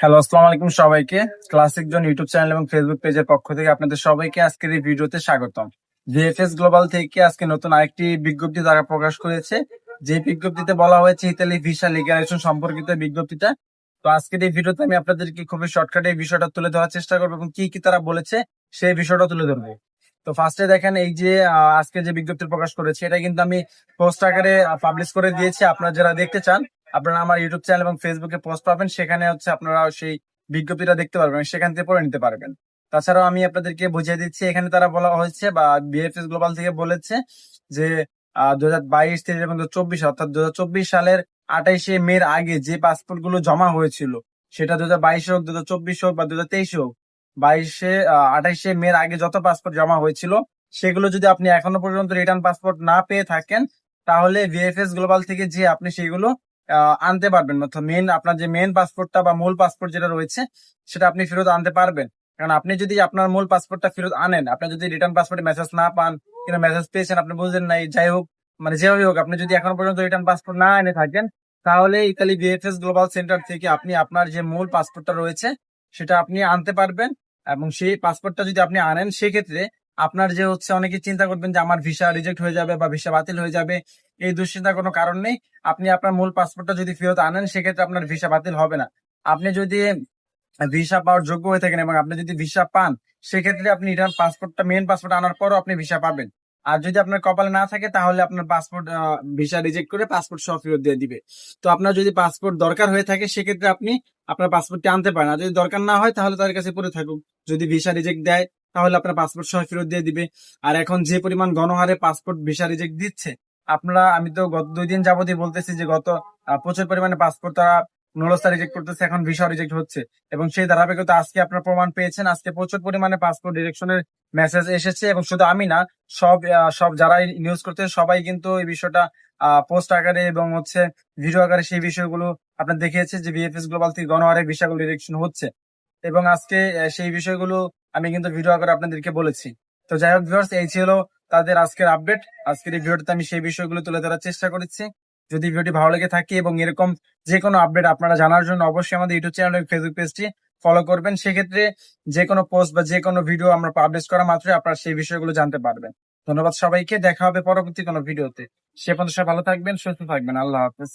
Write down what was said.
Hello, আসসালামু আলাইকুম সবাইকে। ক্লাসিক জন ইউটিউব চ্যানেল এবং ফেসবুক পেজের পক্ষ থেকে আপনাদের সবাইকে আজকের এই ভিডিওতে স্বাগতম। ভিএফএস গ্লোবাল থেকে আজকে নতুন আরেকটি বিজ্ঞপ্তি তারা প্রকাশ করেছে। যে বিজ্ঞপ্তিতে বলা হয়েছে ইতালি ভিসা লিগালেশন সম্পর্কিত বিজ্ঞপ্তিটা। তো আজকের এই ভিডিওতে আমি আপনাদেরকে খুবই শর্টকাটে এই বিষয়টা তুলে ধরার চেষ্টা করব এবং কি কি তারা বলেছে, সেই বিষয়টা তুলে ধরবো। তো ফার্স্টে দেখেন, এই যে আজকে যে বিজ্ঞপ্তি প্রকাশ করেছে, এটা কিন্তু আমি পোস্ট আকারে পাবলিশ করে দিয়েছি। আপনারা যারা দেখতে চান আপনারা আমার ইউটিউব চ্যানেল এবং ফেসবুকে পোস্ট পাবেন, সেখানে হচ্ছে আপনারা সেই বিজ্ঞপ্তিটা দেখতে পারবেন সেখান থেকে পড়ে নিতে পারবেন। তাছাড়াও আমি আপনাদেরকে বুঝিয়ে দিচ্ছি, এখানে তারা বলা হয়েছে বা বিএফএস গ্লোবাল থেকে বলেছে যে দু হাজার বাইশ থেকে এবং দু চব্বিশ, অর্থাৎ দু চব্বিশ সালের আঠাইশে মের আগে যে পাসপোর্টগুলো জমা হয়েছিল, সেটা দু হাজার বাইশে হোক দু হাজার চব্বিশ হোক বা দু হাজার তেইশে হোক, বাইশে আঠাইশে মের আগে যত পাসপোর্ট জমা হয়েছিল, সেগুলো যদি আপনি এখনও পর্যন্ত রিটার্ন পাসপোর্ট না পেয়ে থাকেন, তাহলে ভিএফএস গ্লোবাল থেকে যে আপনি সেগুলো আনতে পারবেন। অর্থাৎ মেন আপনার যে মেন পাসপোর্টটা বা মূল পাসপোর্ট যেটা রয়েছে, সেটা আপনি ফেরত আনতে পারবেন। কারণ আপনি যদি আপনার মূল পাসপোর্টটা ফেরত আনেন, আপনি যদি রিটার্ন পাসপোর্টে মেসেজ না পান, কিংবা মেসেজ পেয়েছেন, আপনি বুঝলেন না, যাই হোক মানে যেভাবে হোক, আপনি যদি এখনও পর্যন্ত রিটার্ন পাসপোর্ট না এনে থাকেন, তাহলে ইতালি বিএফএস গ্লোবাল সেন্টার থেকে আপনি আপনার যে মূল পাসপোর্টটা রয়েছে, সেটা আপনি আনতে পারবেন। এবং সেই পাসপোর্টটা যদি আপনি আনেন, সেক্ষেত্রে আপনার যে হচ্ছে অনেকে চিন্তা করবেন যে আমার ভিসা রিজেক্ট হয়ে যাবে বা ভিসা বাতিল হয়ে যাবে, এই দুশ্চিন্তার কোনো কারণ নেই। আপনি আপনার মূল পাসপোর্টটা যদি ফেরত আনেন, সেক্ষেত্রে আপনার ভিসা বাতিল হবে না। আপনি যদি ভিসা পাওয়ার যোগ্য হয়ে থাকেন এবং আপনি যদি ভিসা পান, সেক্ষেত্রে আপনি রিটার্ন পাসপোর্টটা মেন পাসপোর্ট আনার পরও আপনি ভিসা পাবেন। আর যদি আপনার কপালে না থাকে, তাহলে আপনার পাসপোর্ট ভিসা রিজেক্ট করে পাসপোর্ট সহ ফেরত দিয়ে দিবে। তো আপনার যদি পাসপোর্ট দরকার হয়ে থাকে, সেক্ষেত্রে আপনি আপনার পাসপোর্টটি আনতে পারেন। আর যদি দরকার না হয়, তাহলে তাদের কাছে পড়ে থাকুক। যদি ভিসা রিজেক্ট দেয় তাহলে আপনার পাসপোর্ট সহ ফেরত দিয়ে দিবে। আর এখন যে পরিমাণ গণহারে পাসপোর্ট ভিসা রিজেক্ট দিচ্ছে, আপনারা, আমি তো গত দুই দিন যাবতই বলতেছি যে গত প্রচুর পরিমাণে পাসপোর্ট তারা নলস্তা রিজেক্ট করতেছে, এখন ভিসা রিজেক্ট হচ্ছে। এবং সেই ধারাবাহিকতা আজকে আপনার প্রমাণ পেয়েছেন, আজকে প্রচুর পরিমাণে পাসপোর্ট ডিরেকশনের মেসেজ এসেছে এবং শুধু আমি না, সব সব যারা নিউজ করতে সবাই কিন্তু এই বিষয়টা পোস্ট আকারে এবং হচ্ছে ভিডিও আকারে সেই বিষয়গুলো আপনার দেখিয়েছে যে বিএফএস গ্লোবাল থেকে গণহারে ভিসাগুলো ডিরেকশন হচ্ছে। এবং আজকে সেই বিষয়গুলো আমি কিন্তু ভিডিও আকারে আপনাদেরকে বলেছি। তো যাই হোক ভিউয়ার্স এই ছিল তাদের আজকের আপডেট আজকের এই ভিডিওতে আমি সেই বিষয়গুলো তুলে ধরার চেষ্টা করেছি। যদি ভিডিওটি ভালো লেগে থাকে এবং এরকম যে কোনো আপডেট আপনারা জানার জন্য অবশ্যই আমাদের ইউটিউব চ্যানেল এবং ফেসবুক পেজটি ফলো করবেন। সেক্ষেত্রে যে কোনো পোস্ট বা যে কোনো ভিডিও আমরা পাবলিশ করা মাত্রই আপনারা সেই বিষয়গুলো জানতে পারবেন। ধন্যবাদ সবাইকে। দেখা হবে পরবর্তী কোনো ভিডিওতে সে পর্যন্ত ভালো থাকবেন, সুস্থ থাকবেন। আল্লাহ হাফেজ।